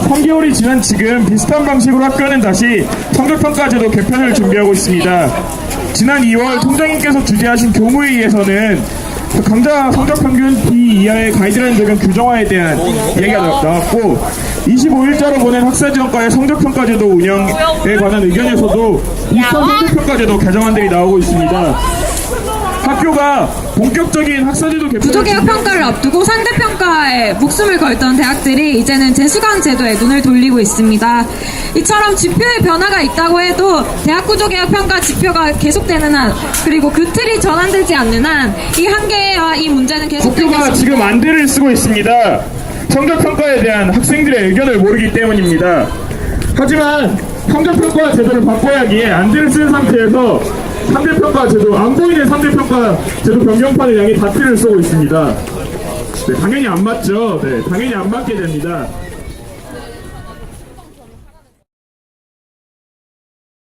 3개월이 지난 지금 비슷한 방식으로 학교는 다시 성적평가제도 개편을 준비하고 있습니다. 지난 2월 통장님께서 주재하신 교무회의에서는 강자 성적 평균 B 이하의 가이드라인 적용 규정화에 대한 얘기가 나- 나왔고 25일자로 보낸 학사지원과의 성적평가제도 운영에 관한 의견에서도 비슷한 성적평가제도 개정안들이 나오고 있습니다. 학교가 본격적인 학사제도 개편을 구조개혁 평가를 앞두고 상대 평가에 목숨을 걸던 대학들이 이제는 재수강 제도에 눈을 돌리고 있습니다. 이처럼 지표의 변화가 있다고 해도 대학 구조 개혁 평가 지표가 계속되는 한 그리고 그 틀이 전환되지 않는 한 이 한계와 이 문제는 계속되고 학교가 있습니다. 지금 안대를 쓰고 있습니다. 성적평가에 대한 학생들의 의견을 모르기 때문입니다. 하지만 성적평가 제도를 바꿔야 하기에 안대를 쓴 상태에서 3대평가 제도, 안 보이는 3대평가 제도 변경판을 향해 다트를 쓰고 있습니다. 네, 당연히 안 맞죠. 네, 당연히 안 맞게 됩니다.